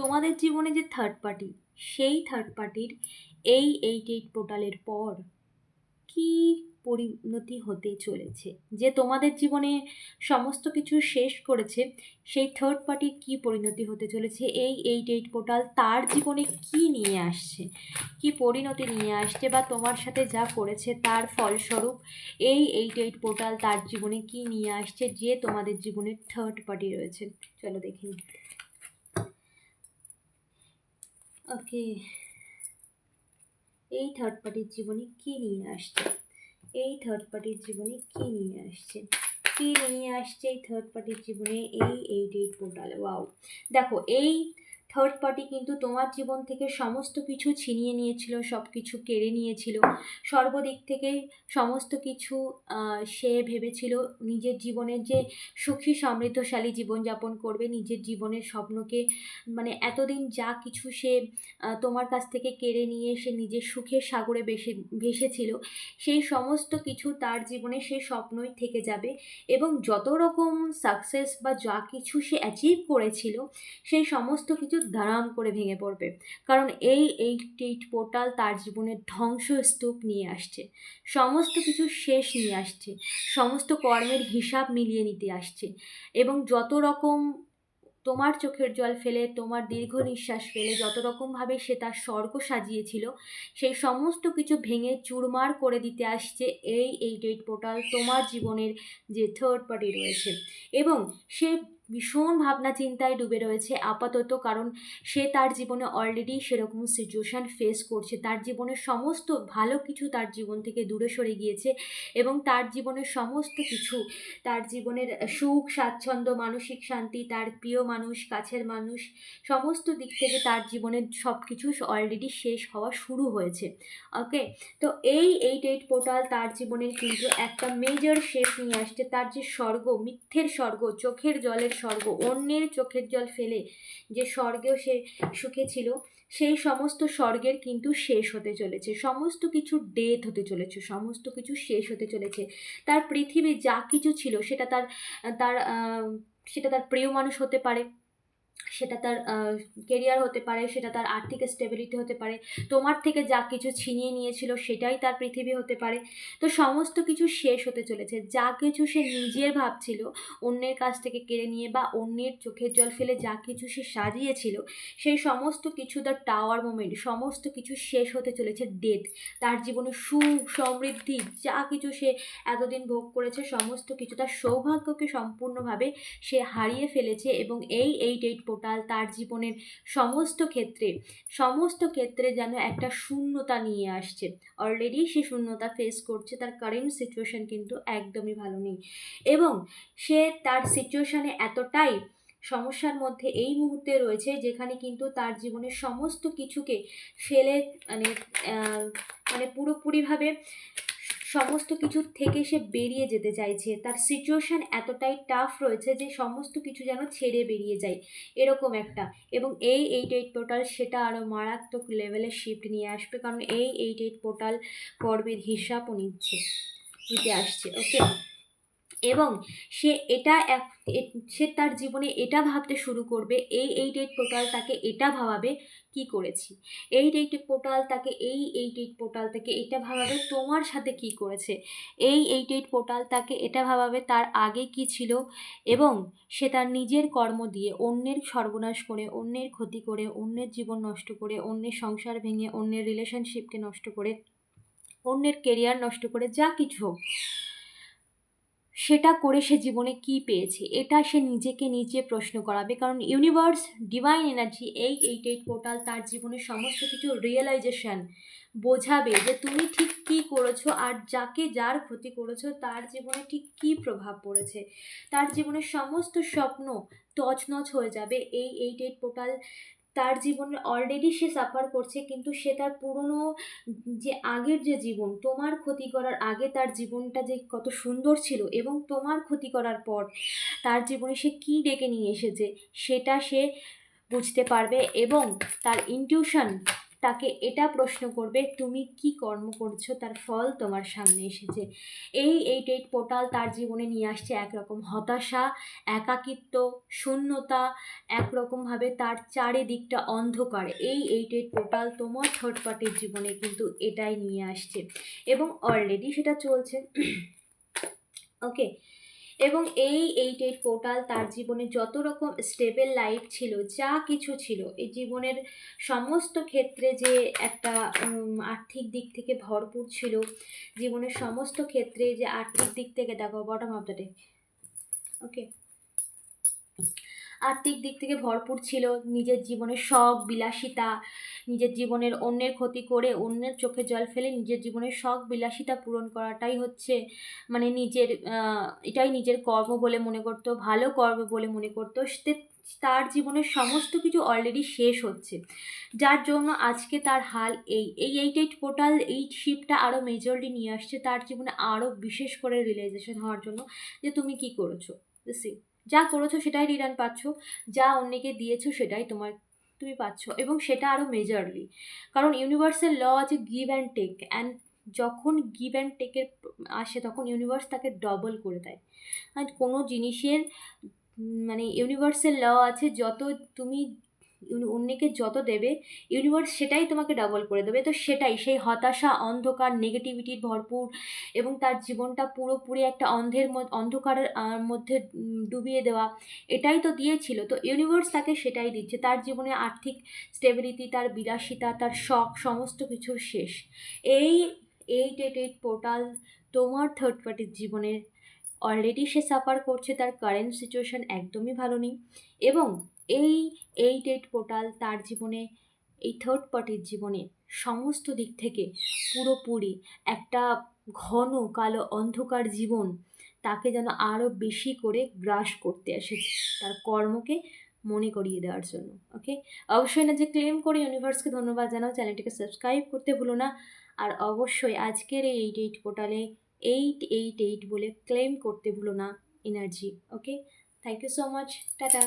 তোমাদের জীবনে যে থার্ড পার্টি সেই থার্ড পার্টির এই এইট এইট পোর্টালের পর কি পরিণতি হতে চলেছে? যে তোমাদের জীবনে সমস্ত কিছু শেষ করেছে, সেই থার্ড পার্টির কি পরিণতি হতে চলেছে? এই এইট এইট পোর্টাল তার জীবনে কি নিয়ে আসছে? কি পরিণতি নিয়ে আসছে বা তোমার সাথে যা করেছে তার ফলস্বরূপ এই এইট এইট পোর্টাল তার জীবনে কি নিয়ে আসছে? যে তোমাদের জীবনে থার্ড পার্টি রয়েছে। চলো দেখি ওকে। এই থার্ড পার্টির জীবনে কী নিয়ে আসছে? এই থার্ড পার্টির জীবনে কী নিয়ে আসছে? কী নিয়ে আসছে এই থার্ড পার্টির জীবনে? এই এইট এইট পোর্টাল ওয়াও দেখো, এই থার্ড পার্টি কিন্তু তোমার জীবন থেকে সমস্ত কিছু ছিনিয়ে নিয়েছিল সব কিছু কেড়ে নিয়েছিল। সর্বদিক থেকে সমস্ত কিছু সে ভেবেছিল নিজের জীবনের যে সুখী সমৃদ্ধশালী জীবনযাপন করবে, নিজের জীবনের স্বপ্নকে মানে এতদিন যা কিছু সে তোমার কাছ থেকে কেড়ে নিয়ে সে নিজের সুখের সাগরে বেসে ভেসেছিল, সেই সমস্ত কিছু তার জীবনে সেই স্বপ্নই থেকে যাবে এবং যত রকম সাকসেস বা যা কিছু সে অ্যাচিভ করেছিল, সেই সমস্ত কিছু ধারাম করে ভেঙে পড়বে। কারণ এই এইট পোর্টাল তার জীবনের ধ্বংসস্তূপ নিয়ে আসছে। সমস্ত কিছু শেষ নিয়ে আসছে। সমস্ত কর্মের হিসাব মিলিয়ে নিতে আসছে। এবং যত রকম তোমার চোখের জল ফেলে, তোমার দীর্ঘ নিঃশ্বাস ফেলে, যত রকমভাবে সে তার স্বর্গ সাজিয়েছিল, সেই সমস্ত কিছু ভেঙে চুরমার করে দিতে আসছে এই এইট এইট পোর্টাল তোমার জীবনের যে থার্ড পার্টি রয়েছে। এবং সে ভীষণ ভাবনা চিন্তায় ডুবে রয়েছে আপাতত, কারণ সে তার জীবনে অলরেডি সেরকম সিচুয়েশান ফেস করছে। তার জীবনের সমস্ত ভালো কিছু তার জীবন থেকে দূরে সরে গিয়েছে এবং তার জীবনের সমস্ত কিছু, তার জীবনের সুখ, স্বাচ্ছন্দ্য, মানসিক শান্তি, তার প্রিয় মানুষ, কাছের মানুষ, সমস্ত দিক থেকে তার জীবনের সব কিছু অলরেডি শেষ হওয়া শুরু হয়েছে। ওকে তো এই এইট এইট পোর্টাল তার জীবনের কিন্তু একটা মেজর শেষ নিয়ে আসছে। তার যে স্বর্গ, মিথ্যের স্বর্গ, চোখের জলের স্বর্গ, অন্যের চোখের জল ফেলে যে স্বর্গেও সে সুখে ছিল, সেই সমস্ত স্বর্গের কিন্তু শেষ হতে চলেছে। সমস্ত কিছু ডেথ হতে চলেছে, সমস্ত কিছু শেষ হতে চলেছে। তার পৃথিবী যা কিছু ছিল, সেটা তার তার সেটা তার প্রিয় মানুষ হতে পারে সেটা তার কেরিয়ার হতে পারে, সেটা তার আর্থিক স্টেবিলিটি হতে পারে, তোমার থেকে যা কিছু ছিনিয়ে নিয়েছিল সেটাই তার পৃথিবী হতে পারে। তো সমস্ত কিছু শেষ হতে চলেছে, যা কিছু সে নিজের ভাবছিল অন্যের কাছ থেকে কেড়ে নিয়ে বা অন্যের চোখের জল ফেলে যা কিছু সে সাজিয়েছিল, সেই সমস্ত কিছু তার টাওয়ার মোমেন্ট সমস্ত কিছু শেষ হতে চলেছে ডেথ তার জীবনে সুখ, সমৃদ্ধি, যা কিছু সে এতদিন ভোগ করেছে, সমস্ত কিছু তার সৌভাগ্যকে সম্পূর্ণভাবে সে হারিয়ে ফেলেছে এবং এই এইট এইট পোর্টাল তার জীবনের সমস্ত ক্ষেত্রে সমস্ত ক্ষেত্রে যেন একটা শূন্যতা নিয়ে আসছে। অলরেডি সে শূন্যতা ফেস করছে, তার কারেন্ট সিচুয়েশান কিন্তু একদমই ভালো নেই। এবং সে তার সিচুয়েশানে এতটাই সমস্যার মধ্যে এই মুহূর্তে রয়েছে, যেখানে কিন্তু তার জীবনের সমস্ত কিছুকে ফেলে মানে মানে পুরোপুরিভাবে সমস্ত কিছুর থেকে সে বেরিয়ে যেতে চাইছে। তার সিচুয়েশান এতটাই টাফ রয়েছে যে সমস্ত কিছু যেন ছেড়ে বেরিয়ে যায়, এরকম একটা। এবং এই এইট এইট পোর্টাল সেটা আরও মারাত্মক লেভেলে শিফট নিয়ে আসবে, কারণ এই এইট এইট পোর্টাল কর্মের হিসাবও নিচ্ছে। দিতে আসছে ওকে এবং সে এটা এক- সে তার জীবনে এটা ভাবতে শুরু করবে, এই এইট এইট পোর্টাল তাকে এটা ভাবাবে কি করেছি। এইট এইট পোর্টাল তাকে এই এইট এইট পোর্টাল তাকে এটা ভাবাবে, তোমার সাথে কি করেছে। এই এইট এইট পোর্টাল তাকে এটা ভাবাবে, তার আগে কি ছিল এবং সে তার নিজের কর্ম দিয়ে অন্যের সর্বনাশ করে, অন্যের ক্ষতি করে, অন্যের জীবন নষ্ট করে, অন্যের সংসার ভেঙে, অন্যের রিলেশনশিপকে নষ্ট করে, অন্যের কেরিয়ার নষ্ট করে, যা কিছু হোক। সেটা করে সে জীবনে কি পেয়েছে? এটা সে নিজেকে নিজে প্রশ্ন করাবে। কারণ ইউনিভার্স ডিভাইন এনার্জি এই এইট এইট পোর্টাল তার জীবনের সমস্ত কিছু রিয়েলাইজেশন বোঝাবে যে তুমি ঠিক কী করেছ আর যাকে যার ক্ষতি করেছ তার জীবনে ঠিক কী প্রভাব পড়েছে। তার জীবনের সমস্ত স্বপ্ন তছনছ হয়ে যাবে এই এইট এইট পোর্টাল তার জীবনে অলরেডি সে সাফার করছে, কিন্তু সে তার পুরনো যে আগের যে জীবন, তোমার ক্ষতি করার আগে তার জীবনটা যে কত সুন্দর ছিল এবং তোমার ক্ষতি করার পর তার জীবনে সে কী ডেকে নিয়ে এসেছে, সেটা সে বুঝতে পারবে এবং তার ইনটিউশন তাকে এটা প্রশ্ন করবে, তুমি কি কর্ম করছ? তার ফল তোমার সামনে এসেছে। এই এইট এইট পোর্টাল তার জীবনে নিয়ে আসছে একরকম হতাশা, একাকিত্ব, শূন্যতা, একরকমভাবে তার চারিদিকটা অন্ধকার। এই এইট এইট পোর্টাল তোমার থার্ড পার্টির জীবনে কিন্তু এটাই নিয়ে আসছে। এবং অলরেডি সেটা চলছে। ওকে এবং এই এইট এইট পোর্টাল তার জীবনে যত রকম স্টেবল লাইফ ছিল, যা কিছু ছিল, এই জীবনের সমস্ত ক্ষেত্রে যে একটা আর্থিক দিক থেকে ভরপুর ছিল, জীবনের সমস্ত ক্ষেত্রে যে আর্থিক দিক থেকে, দেখো bottom of the day okay আর্থিক দিক থেকে ভরপুর ছিল, নিজের জীবনের শখ, বিলাসিতা নিজের জীবনের অন্যের ক্ষতি করে অন্যের চোখে জল ফেলে নিজের জীবনের শখ বিলাসিতা পূরণ করাটাই হচ্ছে মানে নিজের এটাই নিজের কর্ম বলে মনে করতো, ভালো কর্ম বলে মনে করতো তার জীবনের সমস্ত কিছু অলরেডি শেষ হচ্ছে। যার জন্য আজকে তার হাল এই এই এইট এইট পোর্টাল এই শিপটা আরও মেজরলি নিয়ে আসছে, তার জীবনে আরও বিশেষ করে রিয়েলাইজেশন হওয়ার জন্য যে তুমি কি করেছ? যা করেছ সেটাই রিটার্ন পাচ্ছ, যা অন্যকে দিয়েছ সেটাই তোমার তুমি পাচ্ছ এবং সেটা আরও মেজারলি কারণ ইউনিভার্সের ল আছে গিভ অ্যান্ড টেক অ্যান্ড যখন গিভ অ্যান্ড টেকের আসে তখন ইউনিভার্স তাকে ডবল করে দেয়। আর কোনো জিনিসের মানে ইউনিভার্সের ল আছে যত তুমি অন্যকে যত দেবে ইউনিভার্স সেটাই তোমাকে ডবল করে দেবে। তো সেটাই, সেই হতাশা, অন্ধকার নেগেটিভিটির ভরপুর এবং তার জীবনটা পুরোপুরি একটা অন্ধের অন্ধকারের মধ্যে ডুবিয়ে দেওয়া, এটাই তো দিয়েছিল। তো ইউনিভার্স তাকে সেটাই দিচ্ছে। তার জীবনে আর্থিক স্টেবিলিটি তার বিলাসিতা, তার শখ, সমস্ত কিছুর শেষ। এই এইট এইট এইট পোর্টাল তোমার থার্ড পার্টির জীবনের অলরেডি সে সাফার করছে, তার কারেন্ট সিচুয়েশন একদমই ভালো নেই। এবং এই এইট এইট পোর্টাল তার জীবনে, এই থার্ড পার্টির জীবনে সমস্ত দিক থেকে পুরোপুরি একটা ঘন কালো অন্ধকার জীবন তাকে যেন আরও বেশি করে গ্রাস করতে এসেছে তার কর্মকে মনে করিয়ে দেওয়ার জন্য ওকে অবশ্যই না যে ক্লেম করে ইউনিভার্সকে ধন্যবাদ জানাও। চ্যানেলটিকে সাবস্ক্রাইব করতে ভুলো না। আর অবশ্যই আজকের এই এইট এইট পোর্টালে এইট এইট এইট বলে ক্লেম করতে ভুলো না energy okay thank you so much tata.